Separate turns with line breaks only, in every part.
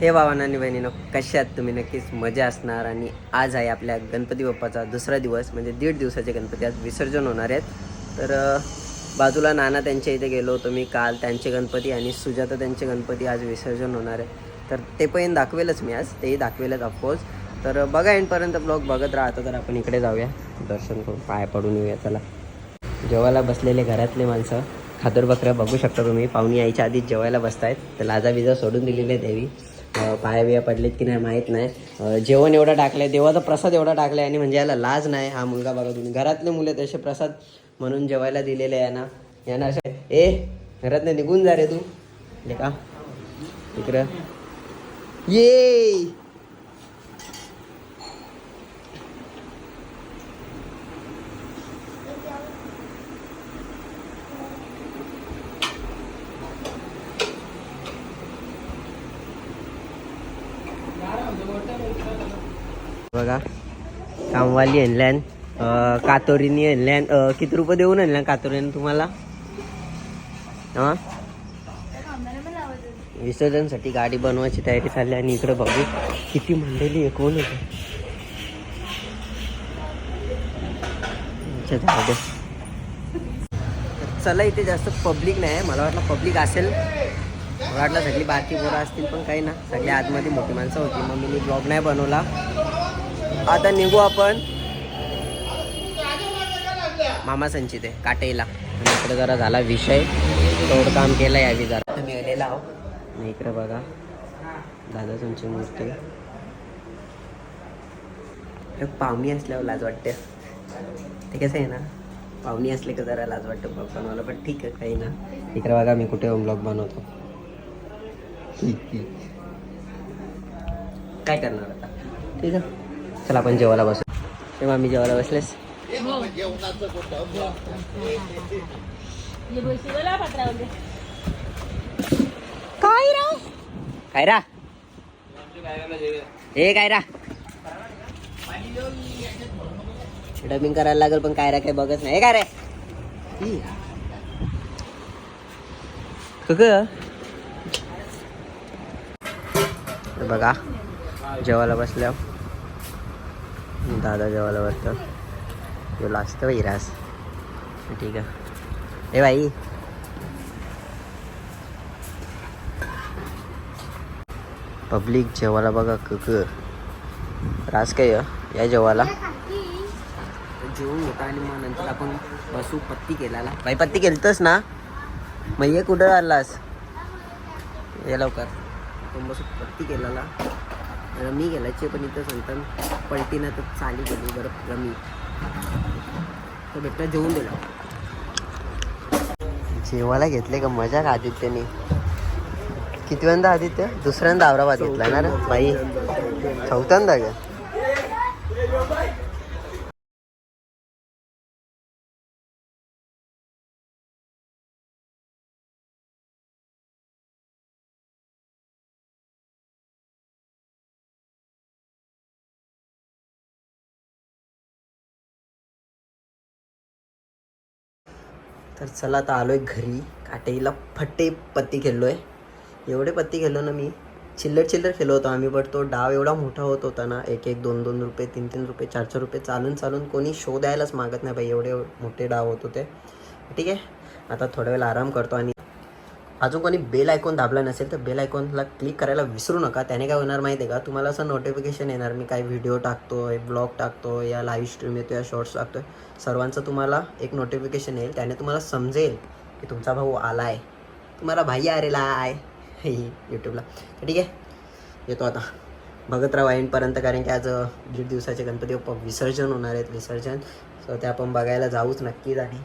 हे भावांनो आणि बहिणीनं कशा आहेत तुम्ही? नक्कीच मजा असणार आणि आज आहे आपल्या गणपती बाप्पाचा दुसरा दिवस म्हणजे दीड दिवसाचे गणपती आज विसर्जन होणार आहेत. तर बाजूला नाना त्यांच्या इथे गेलो होतो मी काल त्यांचे गणपती आणि सुजाता त्यांचे गणपती आज विसर्जन होणार आहे. तर ते पण दाखवेलच मी आज तेही दाखवेलच ऑफकोर्स तर बघा एंडपर्यंत ब्लॉग बघत राहतो तर आपण इकडे जाऊया. दर्शन करून पाय पडून येऊया चला. जेवायला बसलेले घरातले माणसं खादर बकऱ्या बघू शकता तुम्ही. पाहुणी यायच्या आधीच जेवायला बसतायत. तर लाजा बिजा सोडून दिलेली आहे देवी. पाया बिया पडलेत की नाही माहीत नाही. जेवण एवढं टाकलंय देवाचा प्रसाद एवढा टाकलाय आणि म्हणजे याला लाज नाही हा मुलगा बघा तुम्ही. घरातले मुले तसे प्रसाद म्हणून जेवायला दिलेले आहे ना. यांना असे ए घरातनं निघून जा रे तू. का इकडं. ये बघा वाली आणल्यान कातोरीनी आणल्यान किती रुपये देऊन आणल्यान कातोरीने तुम्हाला? हां? विसर्जनसाठी गाडी बनवायची तयारी चालली आणि इकडे बघू किती मंडळी एकवून होते चला इथे जास्त पब्लिक नाही. मला वाटलं पब्लिक असेल. मला वाटलं सगळी बारकी पोरं असतील पण काही ना. सगळी आतमध्ये मोठी माणसं होती. मग मी ब्लॉग नाही बनवला. आता निघू आपण. मामा संचित आहे काटेला. इकडे जरा झाला विषय. थोडं काम केलं यावी जरा. मी आलेला आहो आणि इकडे बघा. दादा तुमची मूर्ती पाहुणी असल्यावर लाज वाटते. ते कसं आहे ना पाहुणी असले का जरा लाज वाटतं ब्लॉग बनवायला पण ठीक आहे काही ना. इकडे बघा मी कुठे ब्लॉग बनवतो. काय करणार आता? ठीक आहे. चला आपण जेवायला बसू. तेव्हा मी जेवायला बसलेस काय रा? काय रा? हे काय रा? डबिंग करायला लागेल पण काय रा काय बघत नाही. हे काय रे? कक बघा जेवायला बसल्या दादा जेवायला बसतो तो लाजतो बाई रास ठीक आहे. ए बाई. पब्लिक जेवायला बघा क रास काय या जेवायला. जेवून होता आणि मग नंतर आपण बसू पत्ती केला बाई पत्ती केलतस ना? मग ये कुठं आलास ये लवकर. आपण बसू पत्ती केलेला. मी गेलायचे पण इथं सांगतात. पलटीनं तर चाली गेली बरं रमी. तर बेटा जेवून दिला जेवायला घेतले का मजा का आदित्यने? कितव्यांदा आदित्य? दुसऱ्यांदा औरंगाबाद घेतला ना बाई. चौथ्यांदा का? तर चला आता आहे घरी. काटेला फट्टे पत्ती खेळलो आहे एवढे पत्ती खेळलो ना मी. चिल्लर चिल्लर खेळलो होतो आम्ही बट तो डाव एवढा मोठा होत होता ना एक एक दोन दोन रुपये तीन तीन रुपये चार चार रुपये चालून चालून कोणी शो द्यायलाच मागत नाही बाई एवढे मोठे डाव होत होते. ठीक आहे आता थोड्या वेळ आराम करतो आणि अजून कोणी बेल आयकॉन दाबला नसेल तर बेल आयकॉनला क्लिक करायला विसरू नका. त्याने काय होणार माहिती आहे का? तुम्हाला असं नोटिफिकेशन येणार मी काय व्हिडिओ टाकतोय ब्लॉग टाकतो या लाईव्ह स्ट्रीम येतो या शॉर्ट्स टाकतोय. सर्वांचं तुम्हाला एक नोटिफिकेशन येईल. त्याने तुम्हाला समजेल की तुमचा भाऊ आला आहे तुम्हाला भाई आरेला आहे. यूट्यूबला तर ठीक आहे. येतो आता. बघत राहा एंडपर्यंत कारण की आज दीड दिवसाचे गणपती बाप्पा विसर्जन होणार आहेत विसर्जन. सो ते आपण बघायला जाऊच नक्कीच आणि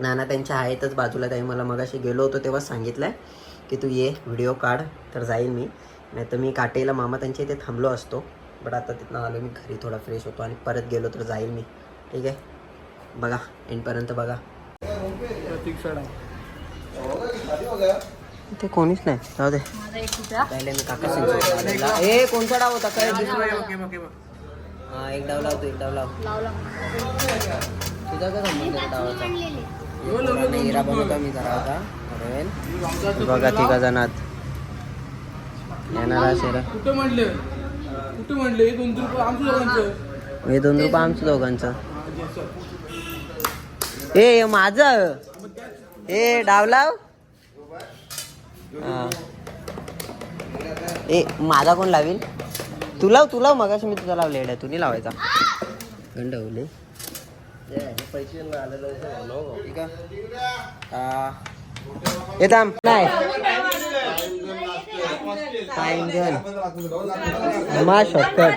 नाना त्यांच्या आहेतच बाजूला त्याही मला मगाशी गेलो होतो तेव्हा सांगितलं आहे की तू ये व्हिडिओ काढ तर जाईल मी. नाही तर मी काटेला मामा त्यांच्या इथे थांबलो असतो बट आता तिथनं आलो मी घरी थोडा फ्रेश होतो आणि परत गेलो तर जाईल मी. ठीक आहे? बघा एंडपर्यंत बघा. ते कोणीच नाही जाऊ दे. पहिले मी काका संजय ए कोणता डाव होता? काय हा एक डाव लावतो एक डाव लाव. तुझा का संबंध आहे डावाचा? हिरा होता बघा तिघा जणात येणारा
हे दोन रुपये आमचं दोघांचं.
हे ए माझं. ए डावलाव. ए माझा कोण लावील? तू लाव तू लाव. मगाशी मी तुझा लावले तू नाही लावायचा. गंडवले येताम. नाही सायंजन मा शॉर्टकट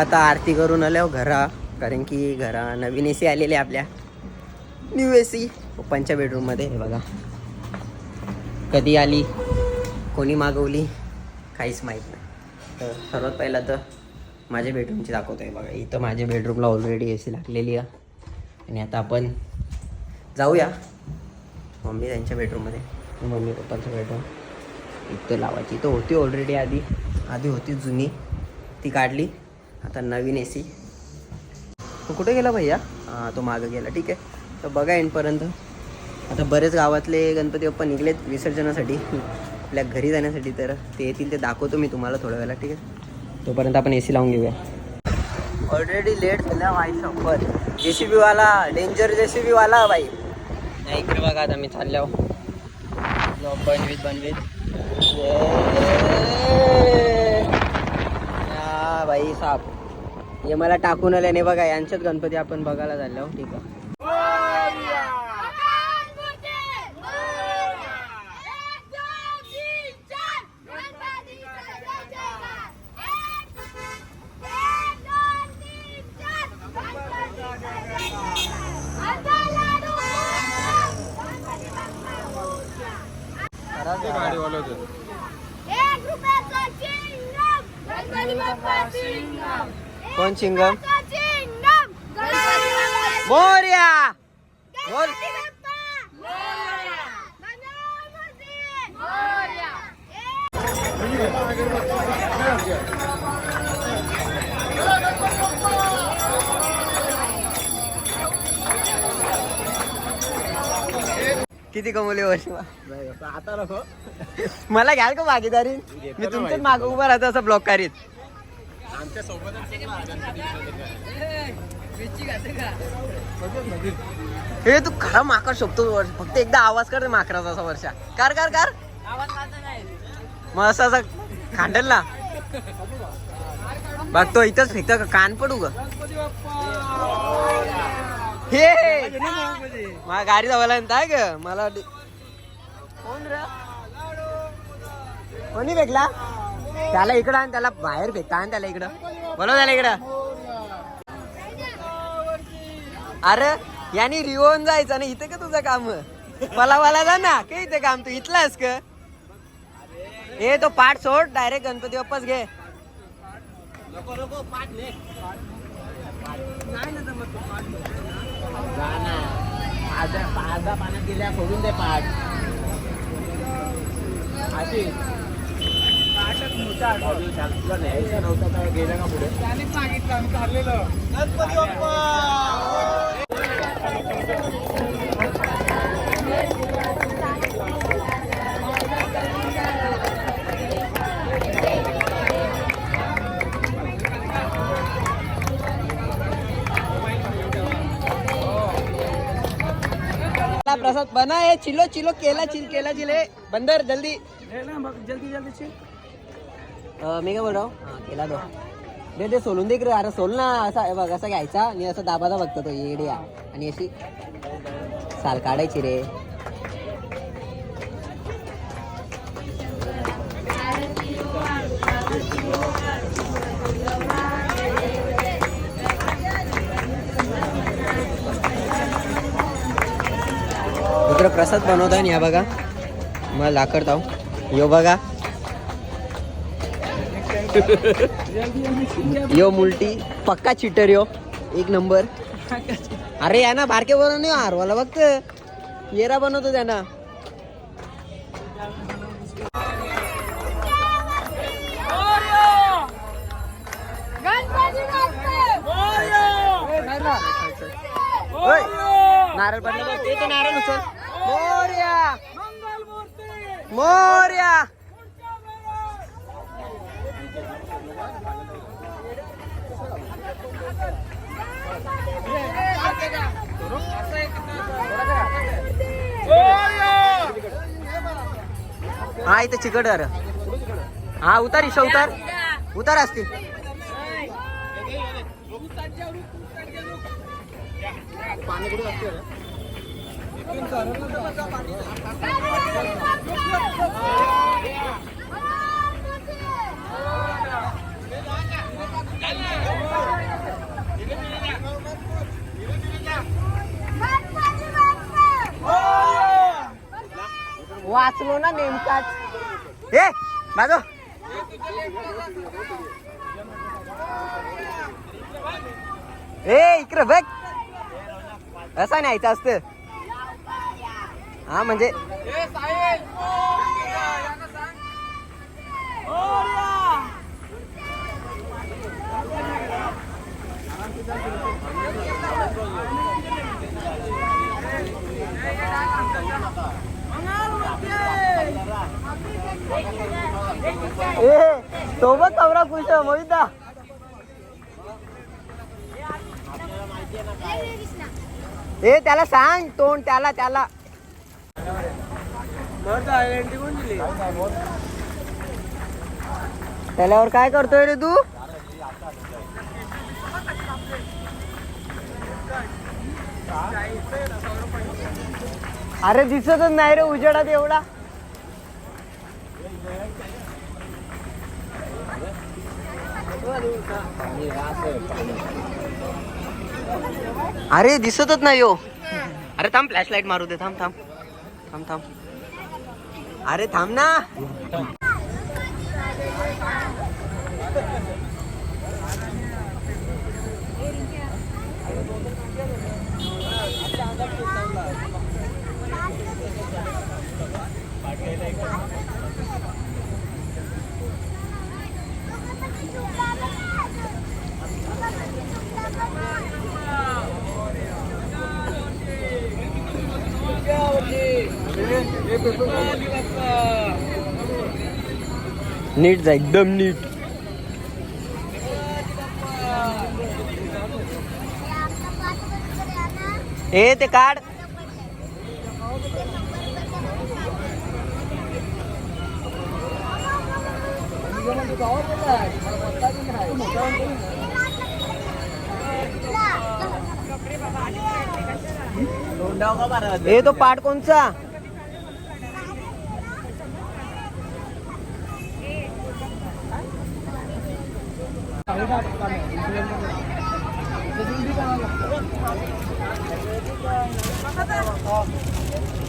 आता आरती करून आल्या घरा कारण की घरा नवीन ए सी आलेली आपल्या. न्यू ए सी पप्पांच्या बेडरूममध्ये हे बघा. कधी आली? कोणी मागवली? काहीच माहीत नाही. तर सर्वात पहिला तर माझ्या बेडरूमची दाखवतो आहे बघा. इथं माझ्या बेडरूमला ऑलरेडी ए सी लागलेली आहे. आणि आता आपण जाऊया. मम्मी त्यांच्या बेडरूममध्ये मम्मी पप्पांचं बेडरूम इथं लावायची. इथं होती ऑलरेडी आधी. आधी होती जुनी. ती काढली. आता नवीन ए सी तो कुठे गेला भैया? हां तो मागं गेला. ठीक आहे. तर बघा एंडपर्यंत आता बरेच गावातले गणपती बाप्पा निघलेत विसर्जनासाठी. आपल्या घरी जाण्यासाठी तर ते येतील ते दाखवतो मी तुम्हाला थोड्या वेळा ठीक आहे? तोपर्यंत आपण ए सी लावून घेऊया. ऑलरेडी लेट झाला वाई शंभर. जे सी बीवाला डेंजर जे सी बीवाला बाई. नाही इकडे बघा आता मी चालल्या बनवीत बनवीत भाई बाई साप. हे मला टाकून आल्याने बघा यांच्यात गणपती आपण बघायला झालो ठीक आहे
गाडीवाला होतं
एक रुपयाचा chewing gum Ganpati Bappa chewing gum
कोण चिंगम. बोल
मोरया.
किती कमवले वर्ष
आता नको.
मला घ्याल का भागीदारी? मी तुमच्याच माग उभा राहतो असं ब्लॉक करीत.
आमच्या सोबतच
हे तू खरा माकड शोधतो वर्ष. फक्त एकदा आवाज कर माकडाचा असा वर्षा. कर कर कर. मग असं असं खांडेल ना बघ तो इथंच फेकतो का? कान पडू ग. हे! मला गाडी जावायला काय ग. मला वाटते- कोण रे? कोणी फेकला त्याला इकडं आणि त्याला बाहेर फेकता आणि त्याला इकडं. बोलव त्याला इकडं. अरे यानी रिओन जायचं ना इथं का तुझं काम? मला मला जा ना के इथे काम? तू इथलास का? ए तो पाठ सोड डायरेक्ट गणपती बाप्पाच घे.
पाच पाण्यात गेल्या सोडून दे पाठ.
प्रसाद बना है चिलो चिलो केला चिल केला चिले बंदर जल्दी।
जल्दी जल्दी चिल।
मी काय बोल रहा केला तो. दे दे सोलून देख रे अरे सोल ना. असा बघ असा घ्यायचा. आणि असं दाबाचा बघतो तो येड्या आणि अशी साल काढायची रे. प्रसाद बनवता ना बघा. मला लाकडताव यो बघा. यो मुलटी पक्का चिटर यो. एक नंबर अरे या ना बारके बनव नाही हारवाला फक्त येरा बनवतो त्यांना. नारळ पडला तो नारळ उचल मोर्या. मोर्या. हा इथं चिकट अरे हा उतार इशा उतार. उतार असतील.
गणपती
वाचलो ना नेमकाच. ए बाजो. ए इकडे बघ. असा न्यायचं असतं. हा म्हणजे ए विषय मोहिता. ए त्याला सांग तोंड त्याला त्याला. त्याल्यावर काय करतोय रे तू? अरे दिसतच नाही रे उजेडात एवढा. अरे दिसतच नाही यो अरे थांब फ्लॅश लाइट मारू दे. थांब थांब. थांब थांब. अरे थांब ना. नीट जा एकदम नीट. ए ते काढ. ए तो पाठ कोणचा? Thank you.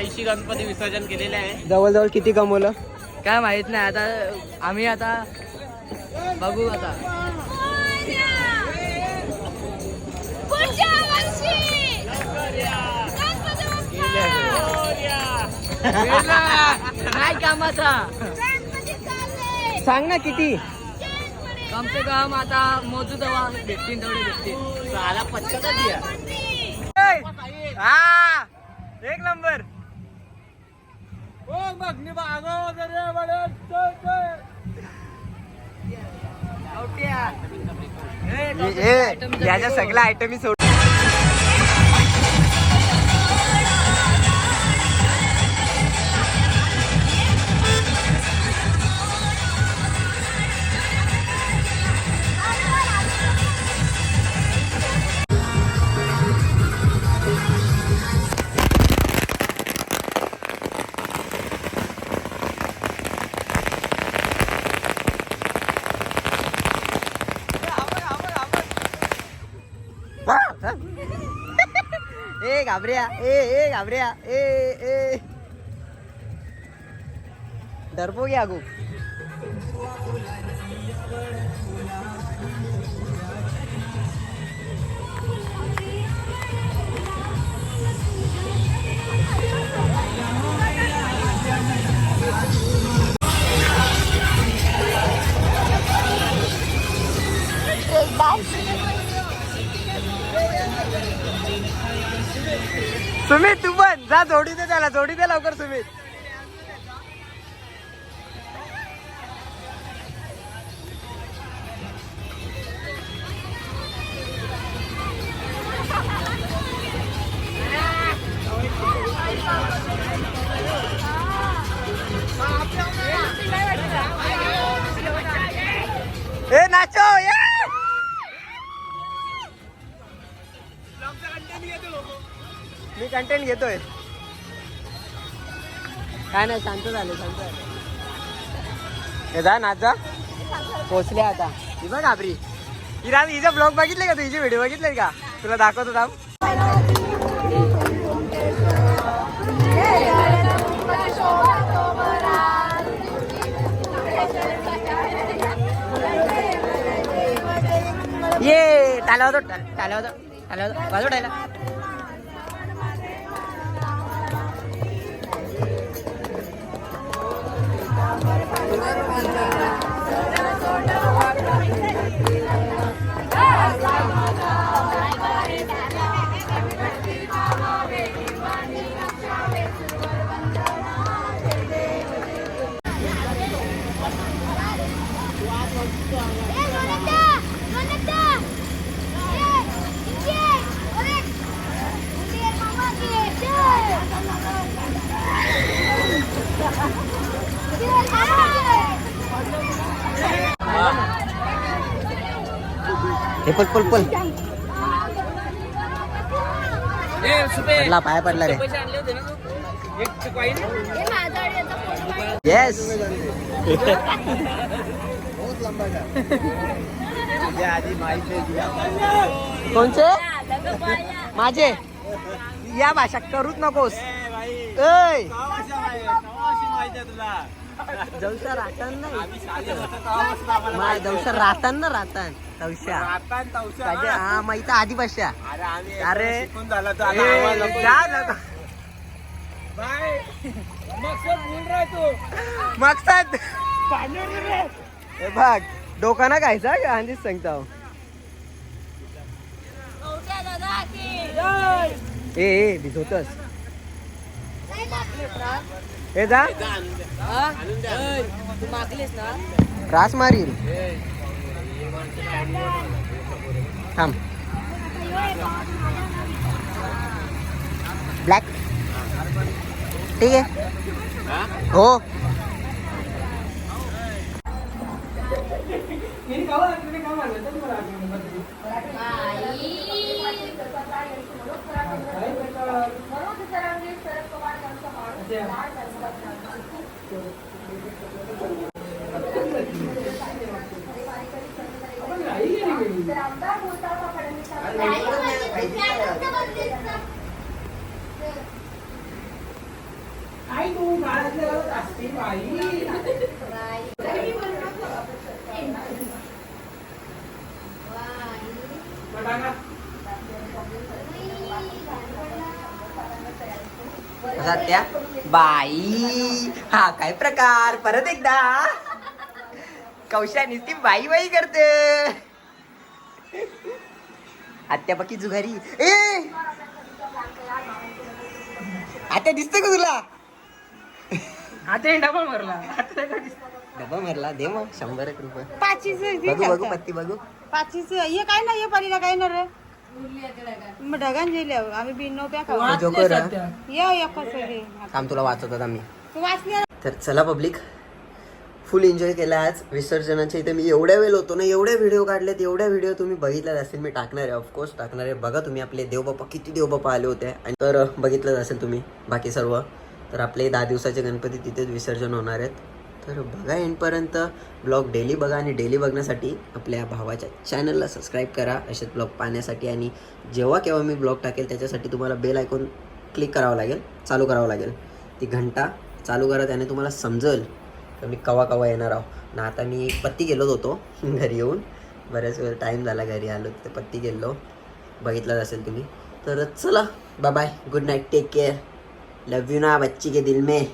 आईशी गणपती विसर्जन केलेले आहे.
जवळजवळ किती कमवलं?
काय माहीत नाही आता आम्ही आता बघू आता. नाही कामाचा.
गणपती चालले
सांग ना किती?
कम से कम आता मोजू तेव्हा भेटतील तेवढे भेटतील. या
हा एक नंबर. याच्या सगळ्या आयटमी सोड घाबऱ्या. ए ए घाबऱ्या. ए ए. डरपो घ्या गो. जोडी दे त्याला जोडी दे लवकर तुम्ही. ए नाचो ये! मी कंटेंट घेतोय. काय नाही शांत झाले शांत झाले. हे जा नाच जा. पोचले आता. ही बघ घाबरी हिरा हिचा ब्लॉग बघितले का तू? हिचे व्हिडिओ बघितले का? तुला दाखवतो थांब. ये टाला होतो टाला होतो टाला होतो हे पल पल पल
ए सुपे
पडला पाय पडला रे. येस कोणचे? माझे. या भाषा करूच नकोस. ऐ.
तुला?
जवसा राहतान नाही. मा जवसा राहतान ना राहतान तवशा पाहिजे हा माहिती आधी भाषा
अरे
मकसद
पाणी रे.
हे बघ डोका ना खायचा का आधीच सांगता. ए भिजवतस हे जा.
तू ना
रास मारील थांब. ब्लॅक. ठीक आहे. हो कसा त्या बाई. हा काय प्रकार? परत एकदा. कौशा नुसती बाई बाई करते. आत्या बाकी जुगारी. ए! आत्या दिसते का तुला?
आता डबा मारला
डबा मारला दे मग शंभर एक रुपये.
पाचीच
बघू बघू पत्ती बघू.
पाचीच हे काय नाही परीला काय ना रे ढगान जेले आम्ही बिनो प्या ये एकच रे
थांब तुला वाचवतात आम्ही.
तू वाचली
तर चला पब्लिक. फुल एन्जॉय केला आज. विसर्जनाच्या इथे मी एवढ्या वेळ होतो ना एवढे व्हिडिओ काढलेत एवढ्या व्हिडिओ तुम्ही बघितलेत असेल मी टाकणार आहे ऑफकोर्स टाकणार आहे. बघा तुम्ही आपले देवबाप्पा किती देवबाप्पा आले होते. आणि तर बघितलंच असेल तुम्ही बाकी सर्व. तर आपले दहा दिवसाचे गणपती तिथेच विसर्जन होणार आहेत. तर बघा एंडपर्यंत ब्लॉग डेली बघा आणि डेली बघण्यासाठी आपल्या भावाच्या चॅनलला सबस्क्राईब करा. असेच ब्लॉग पाहण्यासाठी आणि जेव्हा केव्हा मी ब्लॉग टाकेल त्याच्यासाठी तुम्हाला बेल ऐकून क्लिक करावं लागेल चालू करावं लागेल. ती घंटा चालू करा त्याने तुम्हाला समजेल तर मी कवा कवा येणार आहो. ना आता मी पत्ती गेलोच होतो घरी येऊन. बऱ्याच वेळ टाईम झाला घरी आलो तिथे पत्ती गेलो. बघितलाच असेल तुम्ही. तर चला bye bye good night take care love you ना बच्ची के दिल में.